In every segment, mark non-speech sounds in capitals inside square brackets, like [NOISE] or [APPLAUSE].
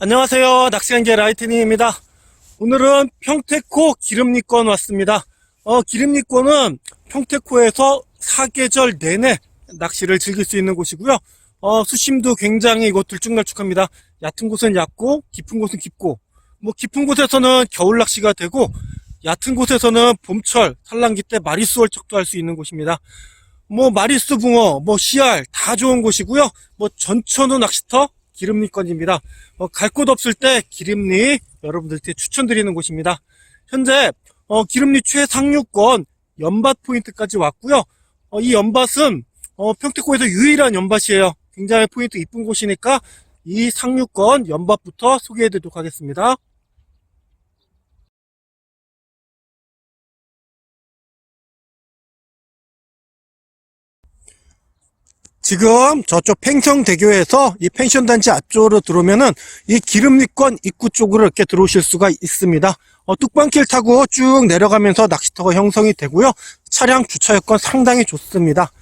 안녕하세요. 낚시간계 라이트닝입니다. 오늘은 평택호 기름리권 왔습니다. 어, 기름리권은 평택호에서 사계절 내내 낚시를 즐길 수 있는 곳이고요. 어, 수심도 굉장히 이곳 들쭉날쭉합니다. 얕은 곳은 얕고 깊은 곳은 깊고 뭐 깊은 곳에서는 겨울 낚시가 되고 얕은 곳에서는 봄철 산란기 때 마리수 월척도 할 수 있는 곳입니다. 뭐 마리수 붕어, 뭐 씨알 다 좋은 곳이고요. 뭐 전천후 낚시터 기름리권입니다. 어, 갈곳 없을 때 기름리 여러분들께 추천드리는 곳입니다. 현재 어, 기름리 최상류권 연밭 포인트까지 왔고요. 어, 이 연밭은 어, 평택고에서 유일한 연밭이에요. 굉장히 포인트 이쁜 곳이니까 이 상류권 연밭부터 소개해드리도록 하겠습니다. 지금 저쪽 팽성대교에서 이 펜션 단지 앞쪽으로 들어오면은 이 기름리권 입구 쪽으로 이렇게 들어오실 수가 있습니다. 어, 뚝방길 타고 쭉 내려가면서 낚시터가 형성이 되고요. 차량 주차 여건 상당히 좋습니다.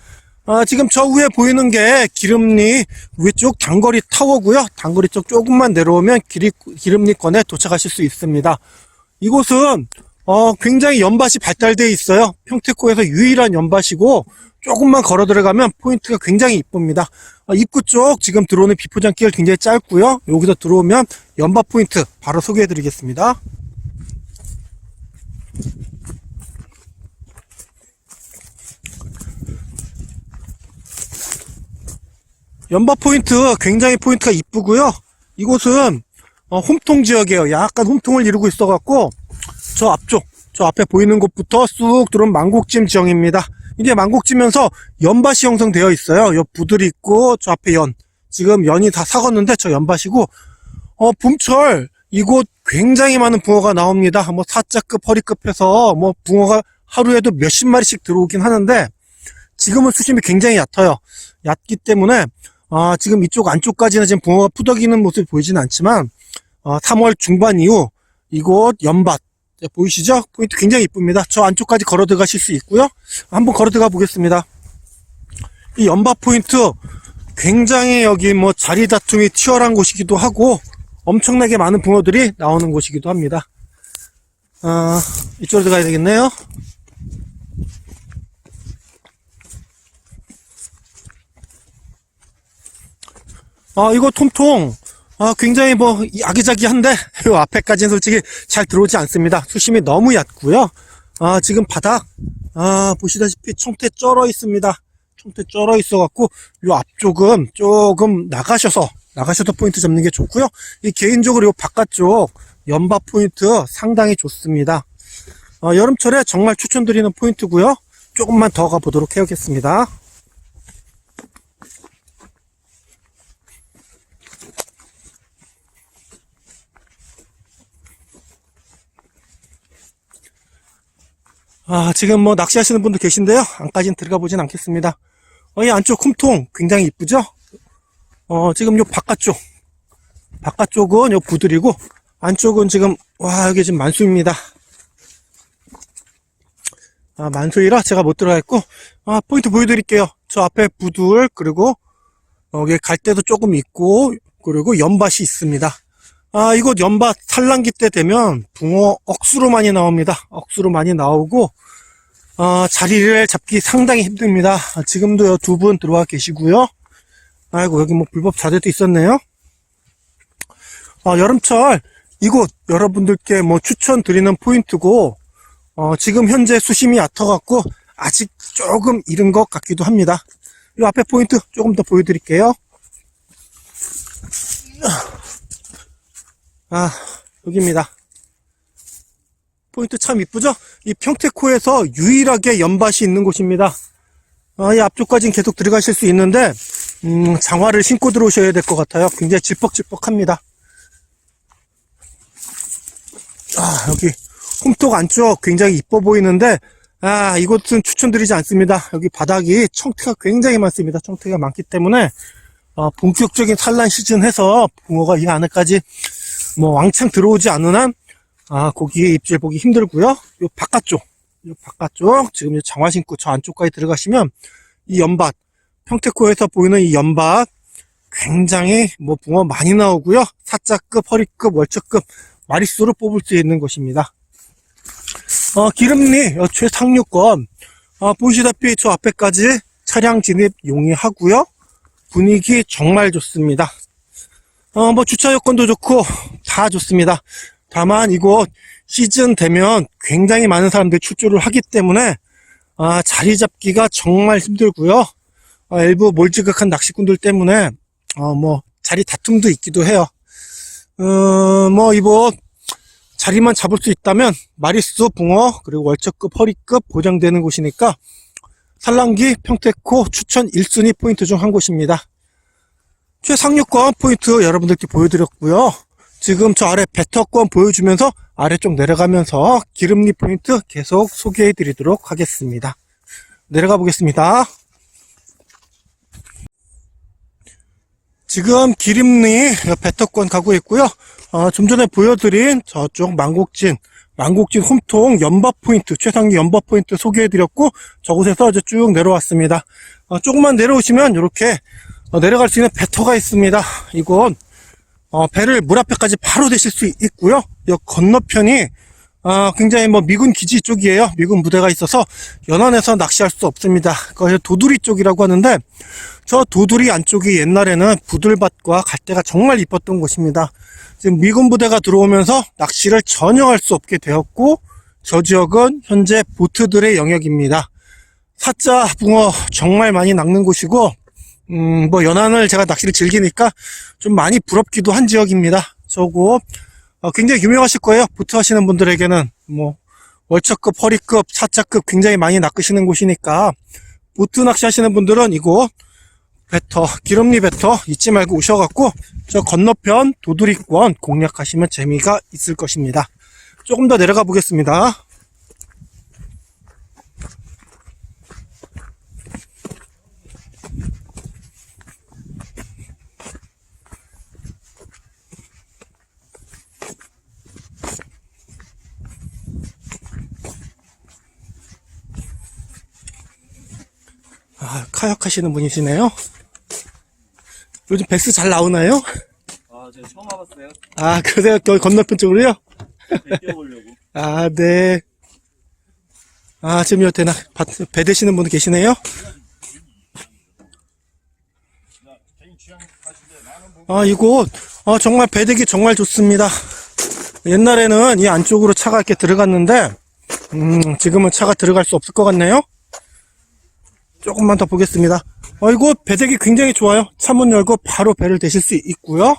아, 지금 저 위에 보이는 게 기름리 위쪽 단거리 타워고요. 단거리 쪽 조금만 내려오면 기리, 기름리권에 도착하실 수 있습니다. 이곳은 어, 굉장히 연밭이 발달되어 있어요. 평택고에서 유일한 연밭이고 조금만 걸어 들어가면 포인트가 굉장히 이쁩니다. 어, 입구 쪽 지금 들어오는 비포장 길 굉장히 짧고요. 여기서 들어오면 연밭 포인트 바로 소개해 드리겠습니다. 연밭 포인트 굉장히 포인트가 이쁘고요. 이곳은 어, 홈통 지역이에요. 약간 홈통을 이루고 있어 갖고 저 앞쪽, 저 앞에 보이는 곳부터 쑥 들어온 망곡짐 지형입니다. 이제 망곡지면서 연밭이 형성되어 있어요. 요 부들이 있고 저 앞에 연. 지금 연이 다 사갔는데 저 연밭이고 어 봄철 이곳 굉장히 많은 붕어가 나옵니다. 뭐 사자급, 허리급해서 뭐 붕어가 하루에도 몇십 마리씩 들어오긴 하는데 지금은 수심이 굉장히 얕아요. 얕기 때문에 아, 지금 이쪽 안쪽까지는 지금 붕어가 푸덕이는 모습이 보이지는 않지만 어, 3월 중반 이후 이곳 연밭 네, 보이시죠? 포인트 굉장히 이쁩니다. 저 안쪽까지 걸어 들어가실 수 있고요. 한번 걸어 들어가 보겠습니다. 이 연밭 포인트 굉장히 여기 뭐 자리 다툼이 치열한 곳이기도 하고 엄청나게 많은 붕어들이 나오는 곳이기도 합니다. 아, 이쪽으로 들어가야 되겠네요. 아, 이거 통통. 아, 굉장히 뭐, 아기자기한데, 요 앞에까지는 솔직히 잘 들어오지 않습니다. 수심이 너무 얕고요 아, 지금 바닥, 아, 보시다시피 총태 쩔어 있습니다. 총태 쩔어 있어 갖고, 요 앞쪽은 조금 나가셔서, 나가셔서 포인트 잡는 게 좋고요 이 개인적으로 요 바깥쪽, 연바 포인트 상당히 좋습니다. 어, 여름철에 정말 추천드리는 포인트고요 조금만 더 가보도록 해야겠습니다. 아, 지금 뭐 낚시하시는 분도 계신데요. 안까지는 들어가 보진 않겠습니다. 어, 이 안쪽 쿰통 굉장히 이쁘죠? 어, 지금 요 바깥쪽. 바깥쪽은 요 부들이고, 안쪽은 지금, 와, 여기 지금 만수입니다. 아, 만수이라 제가 못 들어가 있고, 아, 포인트 보여드릴게요. 저 앞에 부들, 그리고, 여기 갈 때도 조금 있고, 그리고 연밭이 있습니다. 아, 이곳 연밭 산란기 때 되면 붕어 억수로 많이 나옵니다. 억수로 많이 나오고, 어, 자리를 잡기 상당히 힘듭니다. 아, 지금도 두 분 들어와 계시고요. 아이고, 여기 뭐 불법 자대도 있었네요. 어, 여름철 이곳 여러분들께 뭐 추천드리는 포인트고, 어, 지금 현재 수심이 얕아갖고 아직 조금 이른 것 같기도 합니다. 이 앞에 포인트 조금 더 보여드릴게요. 아, 여기입니다. 포인트 참 이쁘죠? 이 평택호에서 유일하게 연밭이 있는 곳입니다. 아, 이 앞쪽까지는 계속 들어가실 수 있는데, 음, 장화를 신고 들어오셔야 될 것 같아요. 굉장히 질퍽질퍽합니다. 아, 여기 홈톡 안쪽 굉장히 이뻐 보이는데, 아, 이곳은 추천드리지 않습니다. 여기 바닥이 청태가 굉장히 많습니다. 청태가 많기 때문에, 어, 본격적인 산란 시즌 해서 붕어가 이 안에까지 뭐 왕창 들어오지 않는 한, 아, 고기의 입질 보기 힘들고요. 요 바깥쪽, 요 바깥쪽, 지금 요 장화 신고 저 안쪽까지 들어가시면 이 연밭, 평택호에서 보이는 이 연밭, 굉장히 뭐 붕어 많이 나오고요. 사자급, 허리급, 월척급 마리수로 뽑을 수 있는 곳입니다. 어, 기름리 어, 최상류권 어, 보시다시피 저 앞에까지 차량 진입 용이하고요. 분위기 정말 좋습니다. 어, 뭐 주차 여건도 좋고 다 좋습니다. 다만 이곳 시즌 되면 굉장히 많은 사람들이 출조를 하기 때문에 아, 자리 잡기가 정말 힘들고요. 어, 일부 몰지각한 낚시꾼들 때문에 어, 뭐 자리 다툼도 있기도 해요. 어, 뭐 이곳 자리만 잡을 수 있다면 마리수, 붕어, 그리고 월척급, 허리급 보장되는 곳이니까 산란기, 평택호 추천 1순위 포인트 중 한 곳입니다. 최상류권 포인트 여러분들께 보여드렸고요. 지금 저 아래 배터권 보여주면서 아래쪽 내려가면서 기름리 포인트 계속 소개해 드리도록 하겠습니다. 내려가 보겠습니다. 지금 기름리 배터권 가고 있고요. 어, 좀 전에 보여드린 저쪽 망곡진, 망곡진 홈통 연바 포인트, 최상위 연바 포인트 소개해드렸고, 저곳에서 이제 쭉 내려왔습니다. 어, 조금만 내려오시면 이렇게 어, 내려갈 수 있는 배터가 있습니다. 이곳 어, 배를 물 앞에까지 바로 대실 수 있고요. 이 건너편이 어, 굉장히 뭐 미군 기지 쪽이에요. 미군 부대가 있어서 연안에서 낚시할 수 없습니다. 그것이 도두리 쪽이라고 하는데 저 도두리 안쪽이 옛날에는 부들밭과 갈대가 정말 이뻤던 곳입니다. 지금 미군 부대가 들어오면서 낚시를 전혀 할 수 없게 되었고 저 지역은 현재 보트들의 영역입니다. 사자 붕어 정말 많이 낚는 곳이고 음, 뭐 연안을 제가 낚시를 즐기니까 좀 많이 부럽기도 한 지역입니다. 저곳 어, 굉장히 유명하실 거예요. 보트 하시는 분들에게는 뭐 월척급, 허리급, 사자급 굉장히 많이 낚으시는 곳이니까 보트 낚시 하시는 분들은 이곳 배터, 기름리 배터 잊지 말고 오셔갖고 저 건너편 도두리권 공략하시면 재미가 있을 것입니다. 조금 더 내려가 보겠습니다. 아, 카약 하시는 분이시네요. 요즘 백스 잘 나오나요? 아, 제가 처음 와봤어요. 아, 그래요? 저 건너편 쪽으로요? 배 뛰어보려고. [LAUGHS] 아, 네. 아, 지금 여태 나, 밭- 배 되시는 분 계시네요? 아, 이곳, 어, 정말 배대기 정말 좋습니다. 옛날에는 이 안쪽으로 차가 이렇게 들어갔는데, 음, 지금은 차가 들어갈 수 없을 것 같네요? 조금만 더 보겠습니다. 어, 이곳 배대기 굉장히 좋아요. 차문 열고 바로 배를 대실 수 있고요.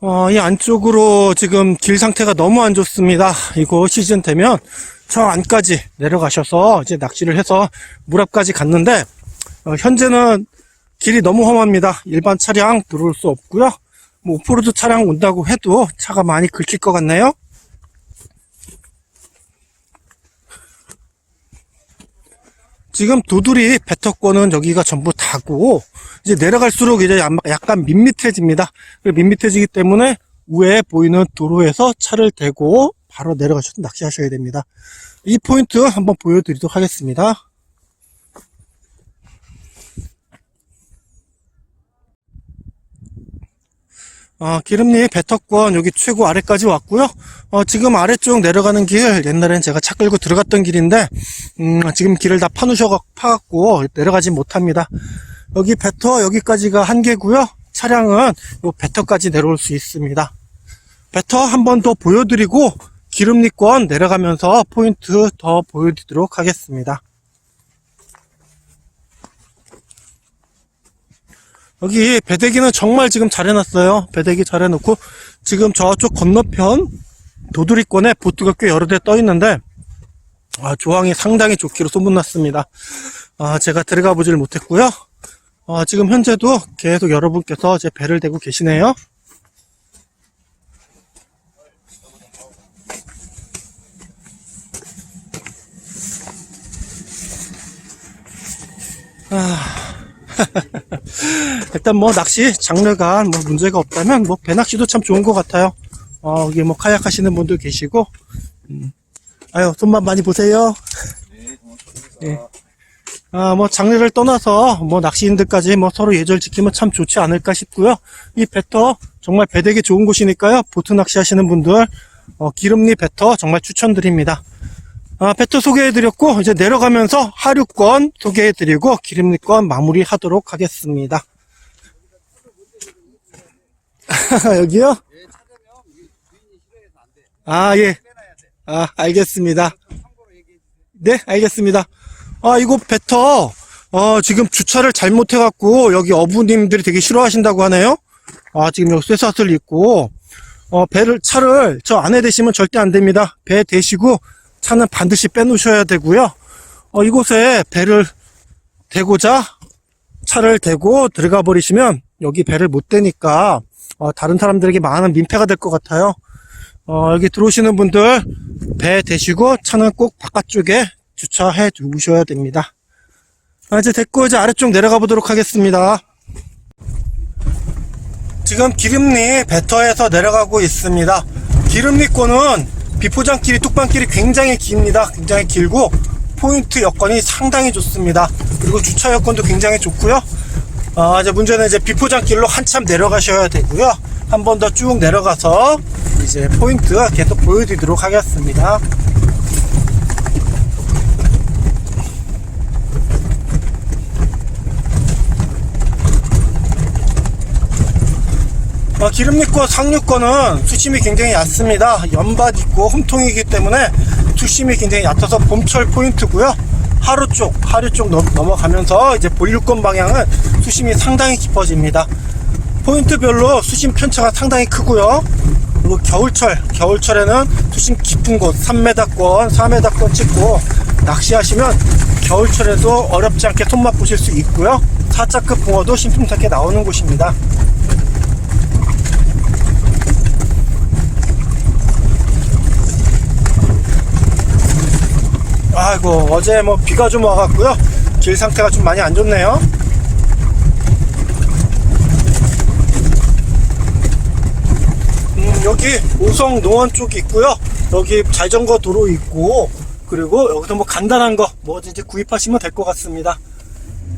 어, 이 안쪽으로 지금 길 상태가 너무 안 좋습니다. 이거 시즌 되면 저 안까지 내려가셔서 이제 낚시를 해서 물 앞까지 갔는데, 어, 현재는 길이 너무 험합니다. 일반 차량 들어올 수 없고요. 뭐 오프로드 차량 온다고 해도 차가 많이 긁힐 것 같네요. 지금 도두리 배터권은 여기가 전부 다고 이제 내려갈수록 이제 약- 약간 밋밋해집니다. 그 밋밋해지기 때문에 위에 보이는 도로에서 차를 대고 바로 내려가셔서 낚시하셔야 됩니다. 이 포인트 한번 보여드리도록 하겠습니다. 어, 기름리 배터권 여기 최고 아래까지 왔고요. 어, 지금 아래쪽 내려가는 길 옛날엔 제가 차 끌고 들어갔던 길인데 음, 지금 길을 다 파놓으셔 파갖고 내려가지 못합니다. 여기 배터 여기까지가 한계고요. 차량은 요 배터까지 내려올 수 있습니다. 배터 한 번 더 보여드리고 기름리권 내려가면서 포인트 더 보여드리도록 하겠습니다. 여기 배대기는 정말 지금 잘 해놨어요. 배대기 잘 해놓고 지금 저쪽 건너편 도두리권에 보트가 꽤 여러 대 떠 있는데 아, 조항이 상당히 좋기로 소문났습니다. 아, 제가 들어가 보질 못했고요. 아, 지금 현재도 계속 여러분께서 제 배를 대고 계시네요. [LAUGHS] 일단 뭐 낚시 장르가 뭐 문제가 없다면 뭐 배낚시도 참 좋은 것 같아요. 어, 여기 뭐 카약 하시는 분도 계시고, 음. 아유, 손만 많이 보세요. 네. 예. 아, 뭐, 장르를 떠나서, 뭐, 낚시인들까지 뭐, 서로 예절 지키면 참 좋지 않을까 싶고요. 이 배터, 정말 배되기 좋은 곳이니까요. 보트 낚시 하시는 분들, 어, 기름리 배터 정말 추천드립니다. 아, 배터 소개해드렸고, 이제 내려가면서 하류권 소개해드리고, 기름리권 마무리 하도록 하겠습니다. [LAUGHS] 여기요? 아, 예. 아, 알겠습니다. 네, 알겠습니다. 아, 이거 배터, 어, 지금 주차를 잘못해갖고, 여기 어부님들이 되게 싫어하신다고 하네요? 아, 지금 여기 쇠사슬 있고, 어, 배를, 차를 저 안에 대시면 절대 안 됩니다. 배 대시고, 차는 반드시 빼놓으셔야 되고요. 어, 이곳에 배를 대고자 차를 대고 들어가 버리시면, 여기 배를 못 대니까, 어, 다른 사람들에게 많은 민폐가 될 것 같아요. 어, 여기 들어오시는 분들 배 대시고 차는 꼭 바깥쪽에 주차해 두셔야 됩니다. 아, 이제 됐고 이제 아래쪽 내려가 보도록 하겠습니다. 지금 기름리 배터에서 내려가고 있습니다. 기름리권은 비포장길이 뚝방길이 굉장히 깁니다. 굉장히 길고 포인트 여건이 상당히 좋습니다. 그리고 주차 여건도 굉장히 좋고요. 아, 이제 문제는 이제 비포장길로 한참 내려가셔야 되고요. 한 번 더 쭉 내려가서 이제 포인트 계속 보여드리도록 하겠습니다. 어, 기름리권 상류권은 수심이 굉장히 얕습니다. 연밭 있고 홈통이기 때문에 수심이 굉장히 얕아서 봄철 포인트고요. 하루 쪽, 하류 쪽 넘- 넘어가면서 이제 본류권 방향은 수심이 상당히 깊어집니다. 포인트별로 수심 편차가 상당히 크고요. 그리고 겨울철, 겨울철에는 수심 깊은 곳 3m권, 4m권 찍고 낚시하시면 겨울철에도 어렵지 않게 손맛 보실 수 있고요. 4자급 붕어도 신품답게 나오는 곳입니다. 아이고 어제 뭐 비가 좀 와갖고요. 길 상태가 좀 많이 안 좋네요. 음, 여기 오성 농원 쪽이 있고요. 여기 자전거 도로 있고 그리고 여기서 뭐 간단한 거 뭐든지 구입하시면 될 것 같습니다.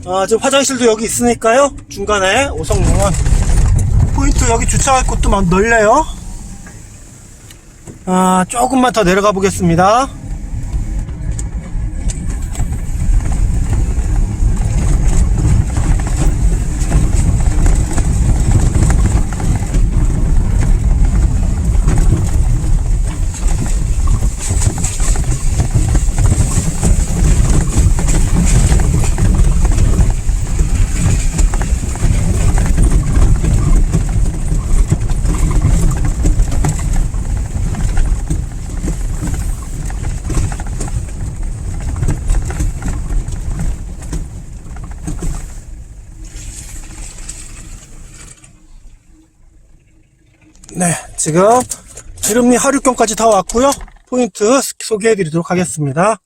아 지금 화장실도 여기 있으니까요. 중간에 오성 농원 포인트 여기 주차할 곳도 막 넓네요. 아 조금만 더 내려가 보겠습니다 네, 지금 기름리 하류권까지 다 왔고요. 포인트 소개해 드리도록 하겠습니다.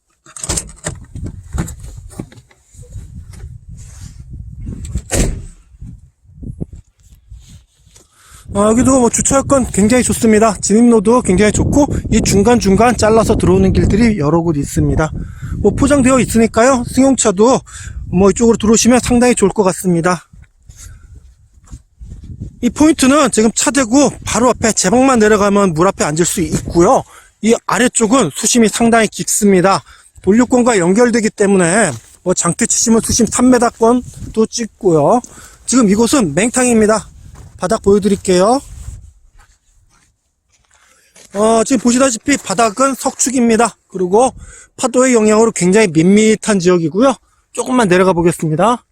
어, 여기도 뭐 주차권 굉장히 좋습니다. 진입로도 굉장히 좋고 이 중간중간 잘라서 들어오는 길들이 여러 곳 있습니다. 뭐 포장되어 있으니까요. 승용차도 뭐 이쪽으로 들어오시면 상당히 좋을 것 같습니다. 이 포인트는 지금 차 대고 바로 앞에 제방만 내려가면 물 앞에 앉을 수 있고요. 이 아래쪽은 수심이 상당히 깊습니다. 본류권과 연결되기 때문에 뭐 장대 치시면 수심 3m권도 찍고요. 지금 이곳은 맹탕입니다. 바닥 보여드릴게요. 어, 지금 보시다시피 바닥은 석축입니다. 그리고 파도의 영향으로 굉장히 밋밋한 지역이고요. 조금만 내려가 보겠습니다.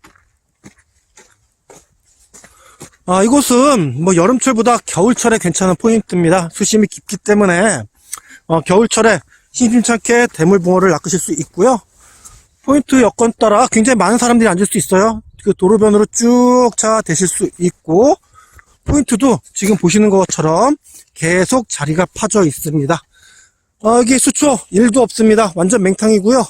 아, 이곳은 뭐 여름철보다 겨울철에 괜찮은 포인트입니다. 수심이 깊기 때문에 어, 겨울철에 심심찮게 대물붕어를 낚으실 수 있고요. 포인트 여건 따라 굉장히 많은 사람들이 앉을 수 있어요. 그 도로변으로 쭉차 대실 수 있고 포인트도 지금 보시는 것처럼 계속 자리가 파져 있습니다. 어, 여기 수초 1도 없습니다. 완전 맹탕이고요.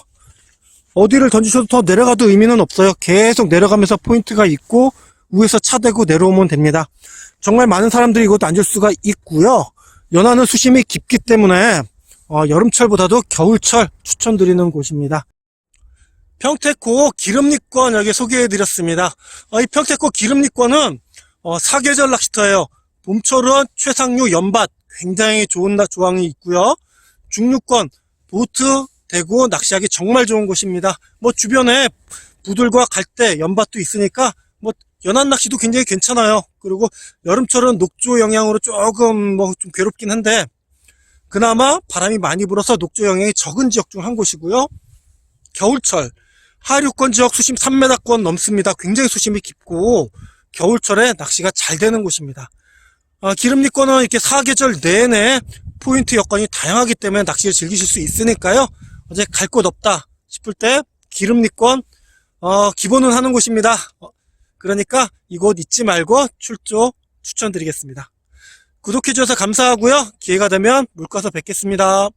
어디를 던지셔도 더 내려가도 의미는 없어요. 계속 내려가면서 포인트가 있고 위에서 차 대고 내려오면 됩니다. 정말 많은 사람들이 이곳 앉을 수가 있고요. 연안은 수심이 깊기 때문에 어, 여름철보다도 겨울철 추천드리는 곳입니다. 평택호 기름리권 여기 소개해드렸습니다. 어, 이 평택호 기름리권은 어, 사계절 낚시터예요. 봄철은 최상류 연밭 굉장히 좋은 나- 조항이 있고요. 중류권 보트 대구 낚시하기 정말 좋은 곳입니다. 뭐 주변에 부들과 갈대 연밭도 있으니까 뭐 연안 낚시도 굉장히 괜찮아요. 그리고 여름철은 녹조 영향으로 조금 뭐 좀 괴롭긴 한데 그나마 바람이 많이 불어서 녹조 영향이 적은 지역 중 한 곳이고요. 겨울철 하류권 지역 수심 3m권 넘습니다. 굉장히 수심이 깊고 겨울철에 낚시가 잘 되는 곳입니다. 아, 기름리권은 이렇게 사계절 내내 포인트 여건이 다양하기 때문에 낚시를 즐기실 수 있으니까요. 어제 갈 곳 없다 싶을 때 기름리권 어, 기본은 하는 곳입니다. 어, 그러니까 이곳 잊지 말고 출조 추천드리겠습니다. 구독해주셔서 감사하고요. 기회가 되면 물가서 뵙겠습니다.